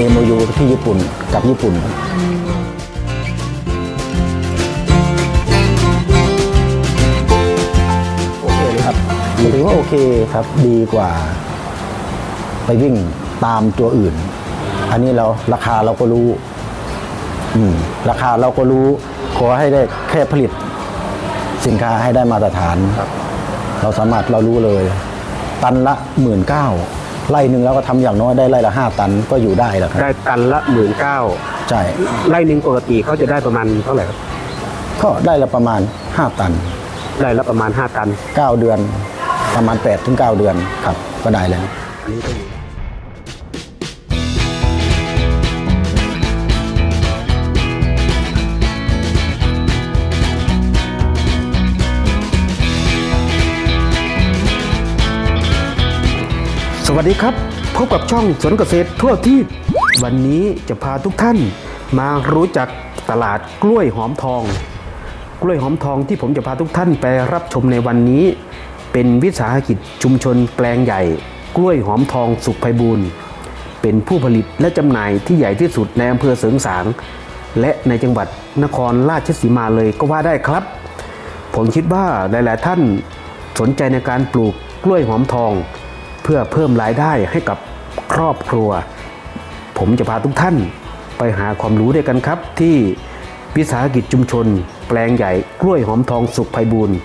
นโมยูที่ญี่ปุ่นกับญี่ปุ่นโอเคเลยครับถือว่าโอเคครับดีกว่า ไปวิ่งตามตัวอื่น อันนี้เราราคาเราก็รู้อืมราคาเราก็รู้ ขอให้ได้แค่ผลิต สินค้าให้ได้มาตรฐาน เราสามารถเรารู้เลย ตันละหมื่นเก้า ไร่หนึ่งแล้วก็ทำอย่างน้อยได้ไร่ละห้าตันก็อยู่ได้แล้วครับได้ตันละหมื่นเก้าใช่ไร่หนึ่งปกติเขาจะได้ประมาณเท่าไหร่ครับก็ได้ละประมาณห้าตันไร่ละประมาณ 5 ตันเก้าเดือน ประมาณแปดถึงเก้าเดือนครับ ก็ได้แล้วอันนี้ก็อยู่ วัสดีครับ พบกับช่องสวนเกษตรทั่วที่ วันนี้จะพาทุกท่านมารู้จักตลาดกล้วยหอมทอง กล้วยหอมทองที่ผมจะพาทุกท่านไปรับชมในวันนี้ เป็นวิสาหกิจชุมชนแปลงใหญ่ กล้วยหอมทองสุขไพบูรณ์เป็นผู้ผลิตและจำหน่ายที่ใหญ่ที่สุดในอำเภอเสริงสาง และในจังหวัดนครราชสีมาเลยก็ว่าได้ครับ ผมคิดว่าหลาย ๆ ท่านสนใจในการปลูกกล้วยหอมทอง เพื่อเพิ่มรายได้ให้กับครอบครัว ผมจะพาทุกท่านไปหาความรู้ด้วยกันครับ ที่วิสาหกิจชุมชน แปลงใหญ่กล้วยหอมทองสุขไพบูรณ์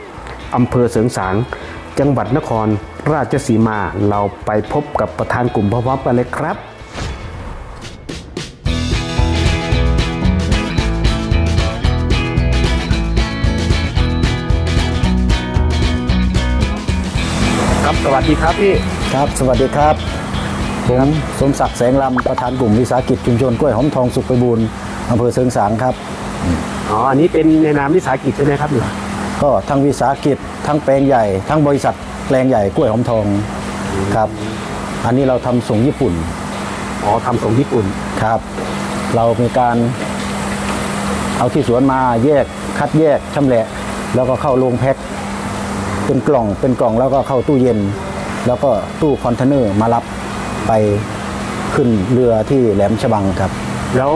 อำเภอเสริงสาง จังหวัดนครราชสีมาเราไปพบกับประธานกลุ่มพร้อมๆกันเลยครับ วัสดีครับพี่ ครับ สวัสดีครับ ผมสมศักดิ์แสงลำประธานกลุ่มวิสาหกิจชุมชนกล้วยหอมทองสุขไปบูรณ์อำเภอเสริงสางครับ อ๋อ อันนี้เป็นในนามวิสาหกิจใช่ไหมครับเนี่ยก็ทั้งวิสาหกิจทั้งแปลงใหญ่ ทั้งบริษัทแปลงใหญ่กล้วยหอมทองครับ อันนี้เราทำส่งญี่ปุ่นอ๋อทำส่งญี่ปุ่นครับ เรามีการเอาที่สวนมาแยกคัดแยกชำแหละ แล้วก็เข้าโรงแพ็ค เป็นกล่องเป็นกล่องแล้วก็เข้าตู้เย็น แล้วก็ตู้คอนเทนเนอร์มารับไปขึ้นเรือที่แหลมฉบังครับ แล้ว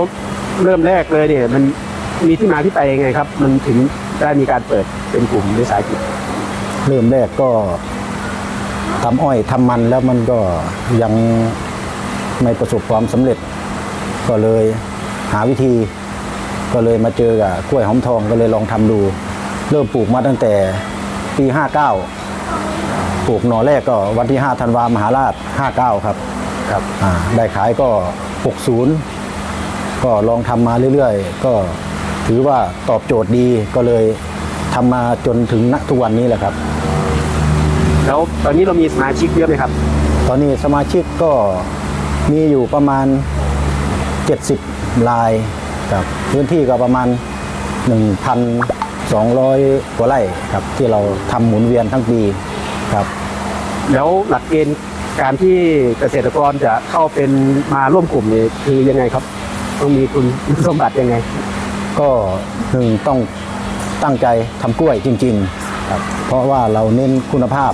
เริ่มแรกเลยเนี่ยมันมีที่มาที่ไปยังไงครับ มันถึงได้มีการเปิดเป็นกลุ่มวิสาหกิจเริ่มแรกก็ทำอ้อยทำมันแล้วมันก็ยังไม่ประสบความสำเร็จ ก็เลยหาวิธี ก็เลยมาเจอกับกล้วยหอมทองก็เลยลองทำดู เริ่มปลูกมาตั้งแต่ ปี 59 ปลูกหน่อแรกก็วันที่ 5 ธันวามหาราช 59 ครับครับอ่าได้ขายก็ 60 ก็ลองทำมาเรื่อยๆ ก็ถือว่าตอบโจทย์ดีก็เลยทำมาจนถึงณทุกวันนี้แหละครับ แล้วตอนนี้เรามีสมาชิกเยอะไหมครับ ตอนนี้สมาชิกก็มีอยู่ประมาณ 70รายครับพื้นที่ก็ประมาณ 1,200กว่าไร่ครับที่เราทำหมุนเวียนทั้งปีครับ แล้วหลักเกณฑ์การที่เกษตรกรจะเข้าเป็นมาร่วมกลุ่มเนี่ยคือยังไงครับ ต้องมีคุณสมบัติยังไง ก็หนึ่งต้องตั้งใจทำกล้วยจริงๆครับเพราะว่าเราเน้นคุณภาพ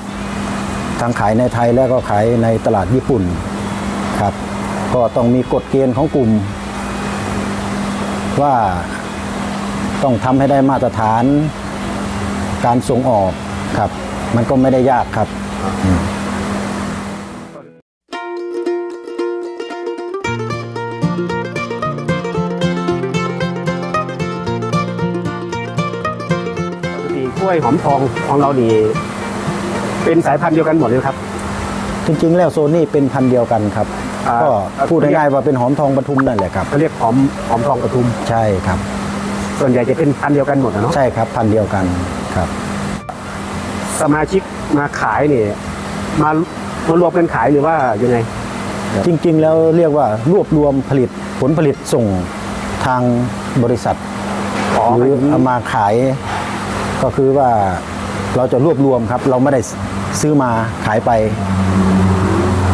ทั้งขายในไทยแล้วก็ขายในตลาดญี่ปุ่นครับ ก็ต้องมีกฎเกณฑ์ของกลุ่ม ว่า ต้องทำให้ได้มาตรฐานการส่งออกครับ มันก็ไม่ได้ยากครับ ปกติกล้วยหอมทองของเรานี่เป็นสายพันธุ์เดียวกันหมดเลยครับ จริงๆ แล้วโซนนี่เป็นพันธุ์เดียวกันครับ อ่า ก็พูดง่ายๆว่าเป็นหอมทองปทุมนั่นแหละครับ เขาเรียกหอมหอมทองปทุม ใช่ครับ ส่วนใหญ่จะเป็นพันธุ์เดียวกันหมดนะเนาะใช่ครับพันธุ์เดียวกันครับ สมาชิกมาขายเนี่ยมามารวมกันขายหรือว่ายังไง จริงๆ แล้วเรียกว่ารวบรวมผลิตผลผลิตส่งทางบริษัทอ๋อหรือเอามาขาย ก็คือว่าเราจะรวบรวมครับ เราไม่ได้ซื้อมาขายไป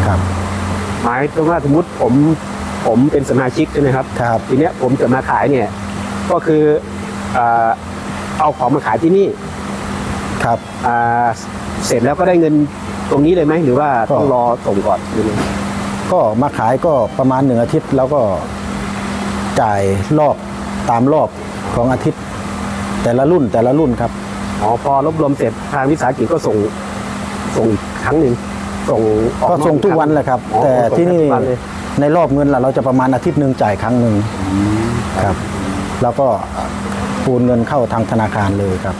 ครับหมายถึงว่าสมมติผมผมเป็นสมาชิกใช่ไหมครับ ครับ ทีเนี้ยผมจะมาขายเนี่ย ก็คือเอ่อเอาของมาขายที่นี่ครับ อ่าเสร็จแล้วก็ได้เงินตรงนี้เลยไหมหรือว่าต้องก็รอส่งก่อนหรือไงก็มาขายก็ประมาณหนึ่งอาทิตย์แล้วก็จ่ายรอบตามรอบของอาทิตย์ แต่ละรุ่นแต่ละรุ่นครับ อ๋อพอรวบรวมเสร็จทางวิสาหกิจก็ส่งส่งอีกครั้งหนึ่งส่งออก็นอส่งทุกวันแหละครับ อ๋อแต่ส่งที่นี่ทุกวัเลยในรอบเงินล่ะเราจะประมาณอาทิตย์หนึ่งจ่ายครั้งหนึ่งครับ แล้วก็ปูนเงินเข้าทางธนาคารเลยครับ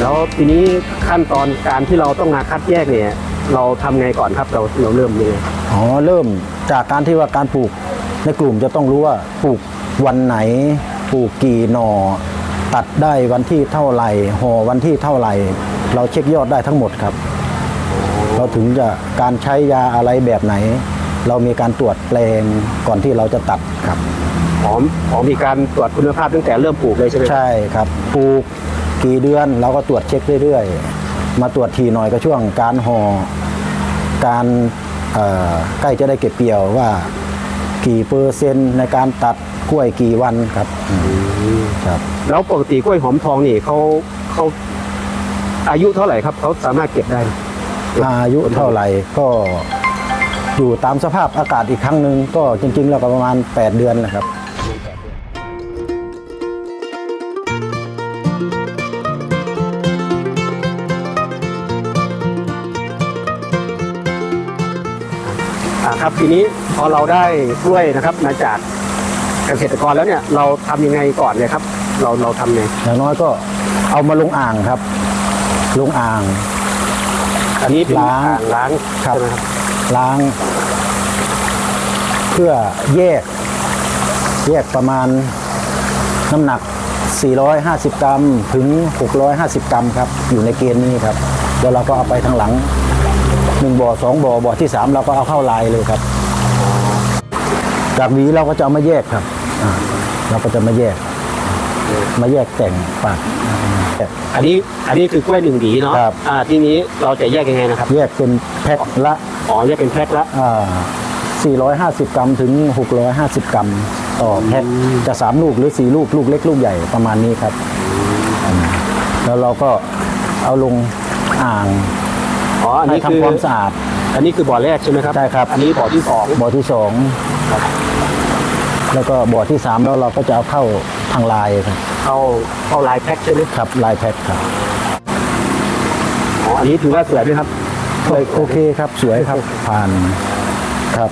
แล้วทีนี้ขั้นตอนการที่เราต้องมาคัดแยกเนี่ย เราทำไงก่อนครับเราเราเริ่มยังไงอ๋อเริ่มจากการที่ว่าการปลูกในกลุ่มจะต้องรู้ว่าปลูกวันไหน ปลูกกี่หน่อ ตัดได้วันที่เท่าไหร่ห่อวันที่เท่าไหร่ เราเช็คยอดได้ทั้งหมดครับ เราถึงจะการใช้ยาอะไรแบบไหน เรามีการตรวจแปลงก่อนที่เราจะตัดครับหอมหอมมีการตรวจคุณภาพตั้งแต่เริ่มปลูกเลยใช่ไหมใช่ครับปลูกกี่เดือนเราก็ตรวจเช็คเรื่อยๆ มาตรวจทีหน่อยก็ช่วงการห่อการเอ่อใกล้จะได้เก็บเกี่ยวว่า กี่เปอร์เซ็นต์ในการตัด กล้วยกี่วันครับอืมครับ แล้วปกติกล้วยหอมทองนี่เขาเขาอายุเท่าไหร่ครับเขาสามารถเก็บได้ อายุเท่าไหร่ก็อยู่ตามสภาพอากาศอีกครั้งหนึ่งก็จริง ๆ แล้วก็ประมาณ 8 เดือนนะครับอ่าครับทีนี้พอเราได้กล้วยนะครับมาจาก เกษตรกรแล้วเนี่ยเราทำยังไงก่อนเลยครับ เราเราทำไงอย่างน้อยก็เอามาลงอ่างครับ ลงอ่าง อันนี้เป็นล้าง อ่างล้างครับ ใช่ไหมครับล้าง เพื่อแยก แยกประมาณน้ำหนัก 450 กรัมถึง 650 กรัมครับ อยู่ในเกณฑ์นี้ครับเดี๋ยวเราก็เอาไปทางหลังหนึ่งบ่อสองบ่อบ่อที่สามเราก็เอาเข้าลายเลยครับ จากหวีเราก็จะเอามาแยกครับอ่า เราก็จะมาแยก มาแยกแต่งปากอันนี้อันนี้คือกล้วยหนึ่งหวีเนาะครับ อ่าทีนี้เราจะแยกยังไงนะครับ แยกเป็นแพ็คละอ๋อแยกเป็นแพ็คละ อ่า450 กรัมถึง 650 กรัม ต่อแพ็คจะ 3 ลูกหรือ 4 ลูก ลูกเล็กลูกใหญ่ประมาณนี้ครับอืมแล้วเราก็เอาลงอ่างอ๋ออันให้นี้คือทำความสะอาด อันนี้คือบ่อแรกใช่ไหมครับใช่ครับ อันนี้บ่อที่สองบ่อที่2 แล้วก็บ่อที่3แล้วเราก็จะเอาเข้าทางลายครับเข้าเข้าลายแพ็คใช่ไหมครับลายแพ็คครับอ๋ออันนี้ถือว่าสวยไหมครับโอเคครับสวยครับผ่านครับ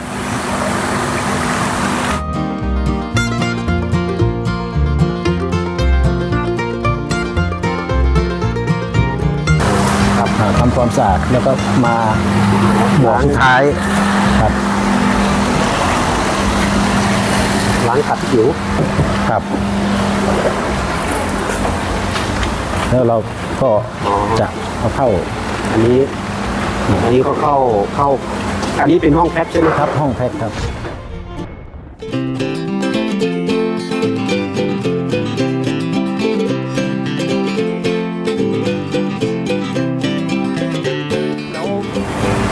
ครับอ่าทำความสะอาดแล้วก็มาบ่อสุดท้ายครับ ล้างขัดผิวครับ แล้วเราก็อ๋อจะเอาเข้าอันนี้ อันนี้ก็เข้าเข้า อันนี้เป็นห้องแพ็คใช่ไหมคครับรับห้องแพ็คครับแล้ว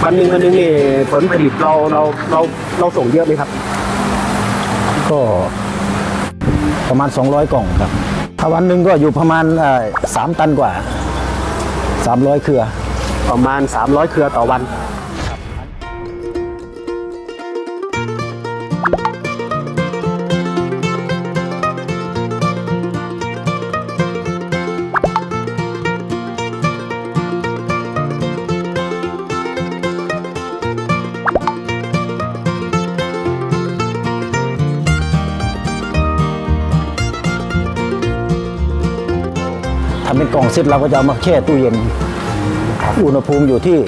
วันหนึ่งวันหนึ่งนี่ผลผลิตเราเราเราเราส่งเยอะไหมครับ ก็ประมาณ 200 กล่องครับ ถ้าวันหนึ่งก็อยู่ประมาณสามตันกว่า 300 เครือ ประมาณ 300 เครือต่อวัน ทำเป็นกล่องเสร็จเราก็จะเอามาแช่ตู้เย็น อุณหภูมิอยู่ที่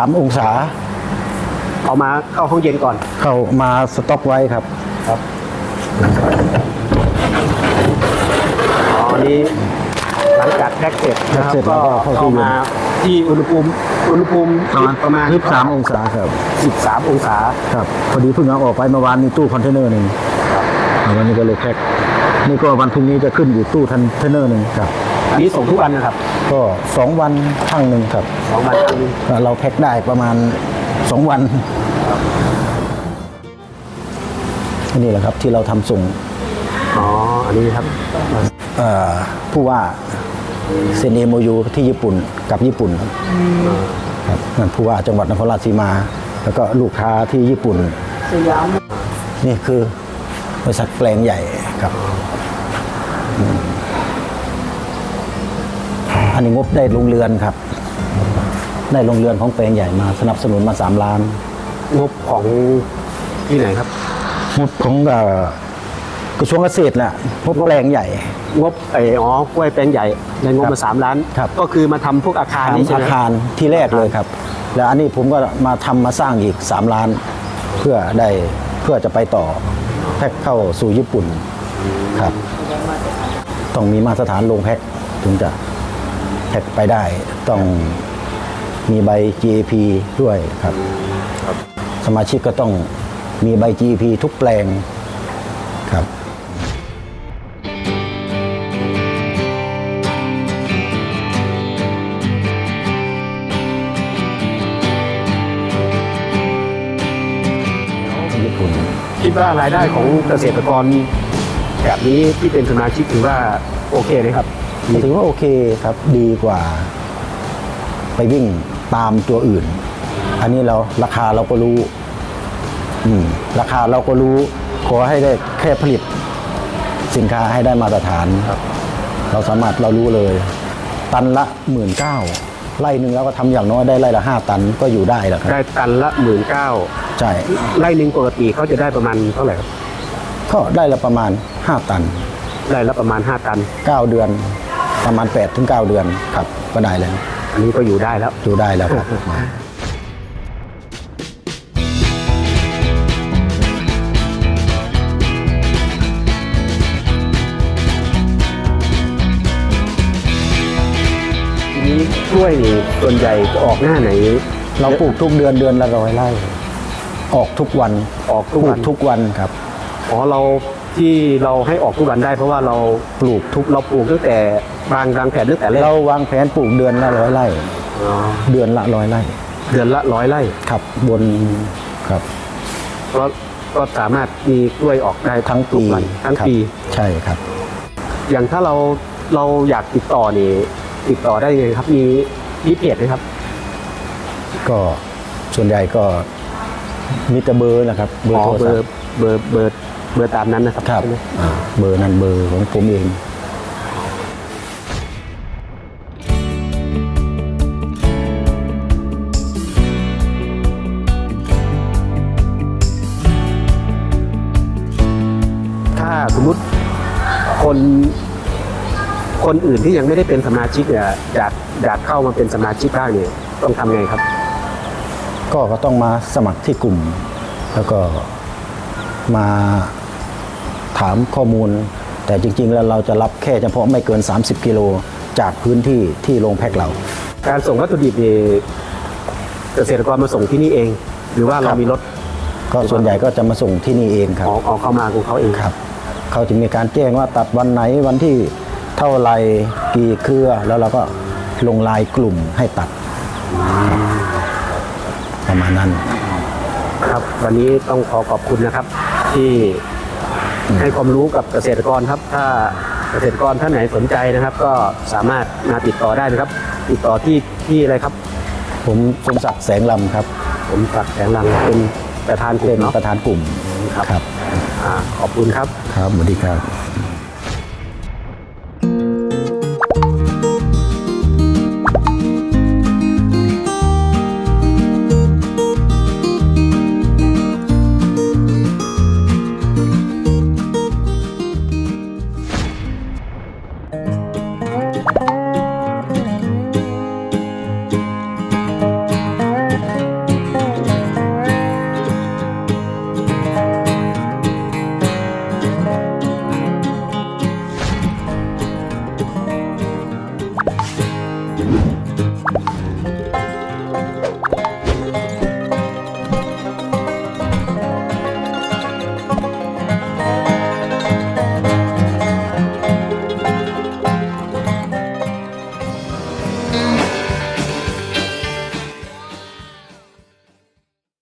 13 องศา เอามาเข้าห้องเย็นก่อน เข้ามาสต็อกไว้ครับครับอ๋ออันนี้หลังจากแพ็กเสร็จนะครับแพ็คเสร็จแล้ก็วก็เข้าเข้าตู้เย็นมาที่อุณหภูมิอุณหภูมิประมาณ13องศาครับ13องศาครับพอดีเพิ่งเอาออกไปเมื่อวานนี้ตู้คอนเทนเนอร์หนึ่งอ่าวันนี้ก็เลยแพ็ค นี่ก็วันพรุ่งนี้จะขึ้นอยู่ตู้คอนเทนเนอร์หนึ่งครับอันนี้ส่งทุกวันนะครับก็สองวันครั้งหนึ่งครับสองวันครั้งหนึ่งเราแพ็คได้ประมาณสองวันอันนี้แหละครับที่เราทำส่งอ๋ออันนี้ครับเอ่อผู้ว่าเซ็นเอโมยูที่ญี่ปุ่นกับญี่ปุ่นครับนั่นผู้ว่าจังหวัดนครราชสีมา แล้วก็ลูกค้าที่ญี่ปุ่นนี่คือบริษัทแปลงใหญ่ครับ อืมอันนี้งบได้โรงเรือนครับ ได้โรงเรือนของแปลงใหญ่มา สนับสนุนมาสามล้าน งบของที่ไหนครับ งบของเอ่อกระทรวงเกษตรแหละงบแปลงใหญ่ งบไอ้อ๋อกล้วยแปลงใหญ่ได้งบมาสามล้าน ครับ ก็คือมาทำพวกอาคารนี่ทำใช่อาไหมคารที่แรกเลยครับ แล้วอันนี้ผมก็มาทำมาสร้างอีก3ล้าน เพื่อได้เพื่อจะไปต่อแพ็คเข้าสู่ญี่ปุ่นครับ ต้องมีมาตรฐานลงแพ็คถึงจะแพ็คไปได้ ต้องมีใบ GAP ด้วยครับ สมาชิกก็ต้องมีใบ GAP ทุกแปลงครับญี่ปุ่นคิดว่ารายได้ของเกษตรกร แบบนี้ที่เป็นสมาชิกถือว่าโอเคไหมครับ ถือว่าโอเคครับดีกว่า ไปวิ่งตามตัวอื่น อันนี้เราราคาเราก็รู้อืมราคาเราก็รู้ ขอให้ได้แค่ผลิต สินค้าให้ได้มาตรฐานเราสามารถเรารู้เลย ตันละหมื่นเก้าไร่หนึ่งแล้วก็ทำอย่างน้อยได้ไร่ละห้าตันก็อยู่ได้แล้วครับได้ตันละหมื่นเก้าใช่ไร่หนึ่งปกติเขาจะได้ประมาณเท่าไหร่ครับ ก็ได้ละประมาณห้าตันไร่ละประมาณห้าตันเก้าเดือนประมาณแปดถึงเก้าเดือนครับก็ได้แล้ว อันนี้ก็อยู่ได้แล้ว อยู่ได้แล้วครับ ทีนี้กล้วยนี่ส่วนใหญ่จะออกหน้าไหน เราปลูกทุกเดือนเดือนละร้อยไร่ออกทุกวันออกทุกปลูวักนทุกวันครับ อ๋อเราที่เราให้ออกทุกวันได้ เพราะว่าเราปลูกทุกเราปลูกตั้งแต่บางรังแผนตั้งแต่แรกเราวางแผนปลูกเดือนละร้อยไร่อ๋อเดือนละร้อยไร่เดือนละร้อยไร่ครับบนครับก็ก็สามารถมีกล้วยออกได้ทั้งทุปีกวันทั้งครับปีใช่ครับ อย่างถ้าเราเราอยากติดต่อนี่ติดต่อได้ยังไงครับมีมีเพจไหมครับ ก็ส่วนใหญ่ก็มีแต่เบอร์นะครับ เบอร์อ๋อโทรเบศัอพร์ท์เบอร์เบอร์ เบอร์ตามนั้นนะครับครับใช่ไหมอ่าเบอร์นั้นเบอร์ของผมเอง ถ้าสมมุติคนคนอื่นที่ยังไม่ได้เป็นสมาชิกเนี่ยอยากอยากเข้ามาเป็นสมาชิกได้เนี่ยต้องทำไงครับ ก็ก็ต้องมาสมัครที่กลุ่ม แล้วก็มา ถามข้อมูล แต่จริง ๆ แล้วเราจะรับแค่เฉพาะไม่เกิน 30 กิโลจากพื้นที่ที่โรงแพ็คเรา การส่งวัตถุดิบนี่เกษตรกรมาส่งที่นี่เอง หรือว่าเราครับมีรถก็ส่วนใหญ่ก็จะมาส่งที่นี่เองครับออกออกเข้ามาของเขาเองครับ เขาจะมีการแจ้งว่าตัดวันไหนวันที่เท่าไรกี่เครือแล้วเราก็ลงลายกลุ่มให้ตัดครับประมาณนั้น ครับวันนี้ต้องขอขอบคุณนะครับที่ ให้ความรู้กับเกษตรกรครับ ถ้าเกษตรกรท่านไหนสนใจนะครับ ก็สามารถมาติดต่อได้นะครับ ติดต่อที่ที่อะไรครับ ผมสมศักดิ์แสงลำครับ ผมตัดแสงลังเป็นประธานกลุ่เป็มนเนาะประธานกลุ่มครับครับอ่าขอบคุณครับ ครับสวัสดีครับ